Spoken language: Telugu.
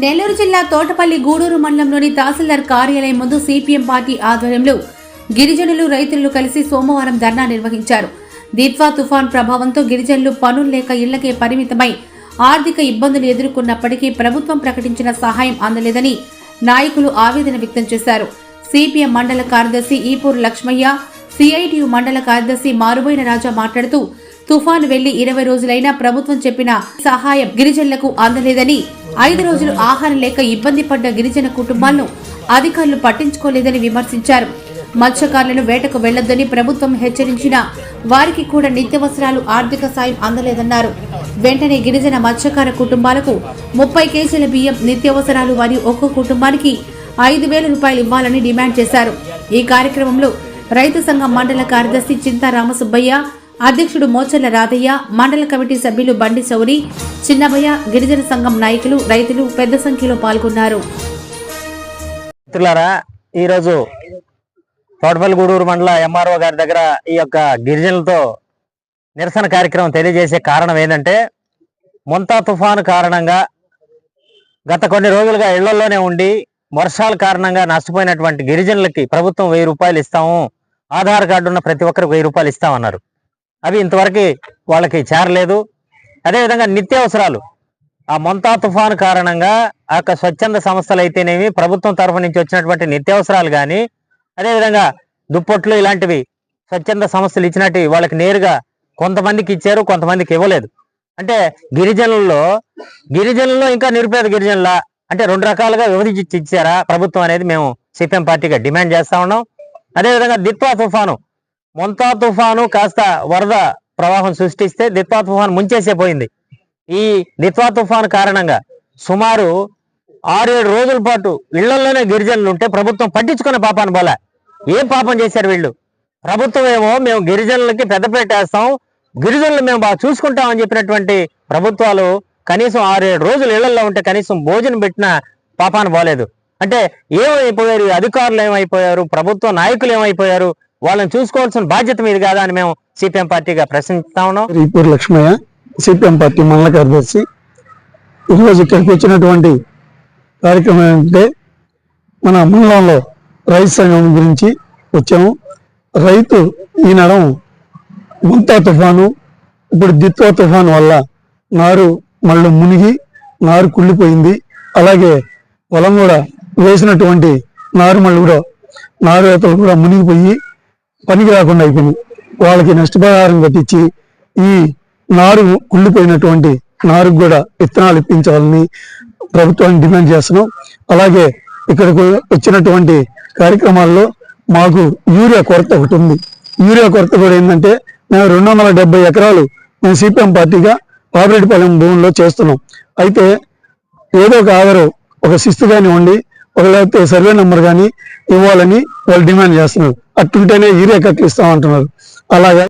నెల్లూరు జిల్లా తోటపల్లి గూడూరు మండలంలోని తహసీల్దార్ కార్యాలయం ముందు సిపిఎం పార్టీ ఆధ్వర్యంలో గిరిజనులు రైతులు కలిసి సోమవారం ధర్నా నిర్వహించారు. దిత్వా తుఫాన్ ప్రభావంతో గిరిజనులు పనులు లేక ఇళ్ళకే పరిమితమై ఆర్థిక ఇబ్బందులు ఎదుర్కొన్నప్పటికీ ప్రభుత్వం ప్రకటించిన సహాయం అందలేదని నాయకులు ఆవేదన వ్యక్తం చేశారు. సిపిఎం మండల కార్యదర్శి ఈపూర్ లక్ష్మయ్య సిఐటియు మండల కార్యదర్శి మారుబోయిన రాజా మాట్లాడుతూ తుఫాను వెళ్ళి ఇరవై రోజులైనా ప్రభుత్వం చెప్పిన సహాయం గిరిజనులకు అందలేదని ఐదు రోజులు ఆహారం లేక ఇబ్బంది పడ్డ గిరిజన కుటుంబాలను అధికారులు పట్టించుకోలేదని విమర్శించారు. మత్స్యకారులను వేటకు వెళ్ళొద్దని ప్రభుత్వం హెచ్చరించినా వారికి కూడా నిత్యవసరాలు ఆర్థిక సాయం అందలేదన్నారు. వెంటనే గిరిజన మత్స్యకార కుటుంబాలకు ముప్పై కేజీల బియ్యం నిత్యావసరాలు మరియు ఒక్కో కుటుంబానికి ఐదు వేల రూపాయలు ఇవ్వాలని డిమాండ్ చేశారు. ఈ కార్యక్రమంలో రైతు సంఘం మండల కార్యదర్శి చింతా రామసుబ్బయ్య అధ్యక్షుడు మోచర్ల రాధయ్య మండల కమిటీ సభ్యులు బండి సౌరి చిన్నభయ్య గిరిజన సంఘం నాయకులు రైతులు పెద్ద సంఖ్యలో పాల్గొన్నారు. ఈరోజు తోటపల్లిగూడూరు మండల ఎంఆర్ఓ గారి దగ్గర ఈ యొక్క గిరిజనులతో నిరసన కార్యక్రమం తెలియజేసే కారణం ఏంటంటే ముంతా తుఫాను కారణంగా గత కొన్ని రోజులుగా ఇళ్ళలోనే ఉండి వర్షాల కారణంగా నష్టపోయినటువంటి గిరిజనులకి ప్రభుత్వం వెయ్యి రూపాయలు ఇస్తాము ఆధార్ కార్డు ఉన్న ప్రతి ఒక్కరికి వెయ్యి రూపాయలు ఇస్తామన్నారు. అవి ఇంతవరకు వాళ్ళకి చేరలేదు. అదేవిధంగా నిత్యావసరాలు. ఆ మొంతా తుఫాను కారణంగా ఆ యొక్క స్వచ్ఛంద సంస్థలు అయితేనేమి ప్రభుత్వం తరఫు నుంచి వచ్చినటువంటి నిత్యావసరాలు కానీ అదేవిధంగా దుప్పట్లు ఇలాంటివి స్వచ్ఛంద సంస్థలు ఇచ్చినట్టు వాళ్ళకి నేరుగా కొంతమందికి ఇచ్చారు కొంతమందికి ఇవ్వలేదు. అంటే గిరిజనుల్లో గిరిజనుల్లో ఇంకా నిరుపేద గిరిజనుల అంటే రెండు రకాలుగా విభజించి ఇచ్చారా ప్రభుత్వం అనేది మేము సిపిఎం పార్టీగా డిమాండ్ చేస్తా ఉన్నాం. అదేవిధంగా దిత్వా తుఫాను మొంతా తుఫాను కాస్త వరద ప్రవాహం సృష్టిస్తే దిత్వా తుఫాను ముంచేసే పోయింది. ఈ దిత్వా తుఫాను కారణంగా సుమారు ఆరేడు రోజుల పాటు ఇళ్ళలోనే గిరిజనులు ఉంటే ప్రభుత్వం పట్టించుకున్న పాపాన్ని బోల. ఏం పాపం చేశారు వీళ్ళు? ప్రభుత్వం ఏమో మేము గిరిజనులకి పెద్దపేట వేస్తాం గిరిజనులు మేము బాగా చూసుకుంటామని చెప్పినటువంటి ప్రభుత్వాలు కనీసం ఆరేడు రోజులు ఇళ్ళలో ఉంటే కనీసం భోజనం పెట్టిన పాపాన్ని పోలేదు అంటే ఏమైపోయారు? అధికారులు ఏమైపోయారు? ప్రభుత్వ నాయకులు ఏమైపోయారు? వాళ్ళని చూసుకోవాల్సిన బాధ్యత మీద కాదా అని మేము సిపిఎం పార్టీగా ప్రశ్నిస్తా ఉన్నాం. రీపూర్ లక్ష్మయ్య సిపిఎం పార్టీ మండల కార్యదర్శి ఈరోజు ఇక్కడికి వచ్చినటువంటి కార్యక్రమం ఏంటంటే మన మండలంలో రైతు సంఘం గురించి వచ్చాము. రైతు ఈ నడం ముంతా తుఫాను ఇప్పుడు దిత్వా తుఫాను వల్ల నారు మళ్ళీ మునిగి నారు కుళ్ళిపోయింది. అలాగే పొలం కూడా వేసినటువంటి నారు మళ్ళీ కూడా నారు రైతులు కూడా మునిగిపోయి పనికి రాకుండా అయిపోయింది. వాళ్ళకి నష్టపరిహారం కట్టించి ఈ నారు కుళ్ళిపోయినటువంటి నారుకు కూడా విత్తనాలు ఇప్పించాలని ప్రభుత్వాన్ని డిమాండ్ చేస్తున్నాం. అలాగే ఇక్కడకు వచ్చినటువంటి కార్యక్రమాల్లో మాకు యూరియా కొరత ఒకటి ఉంది. యూరియా కొరత కూడా ఏంటంటే మేము రెండు వందల డెబ్బై ఎకరాలు మేము సిపిఎం పార్టీగా పాపిరెడ్డిపాలెం భూముల్లో చేస్తున్నాం. అయితే ఏదో ఒక ఆధారం ఒక శిస్తు కానివ్వండి ఒక లేకపోతే సర్వే నెంబర్ కానీ ఇవ్వాలని వాళ్ళు డిమాండ్ చేస్తున్నారు. అట్టుంటేనే యూరియా కట్లు ఇస్తామంటున్నారు అలాగే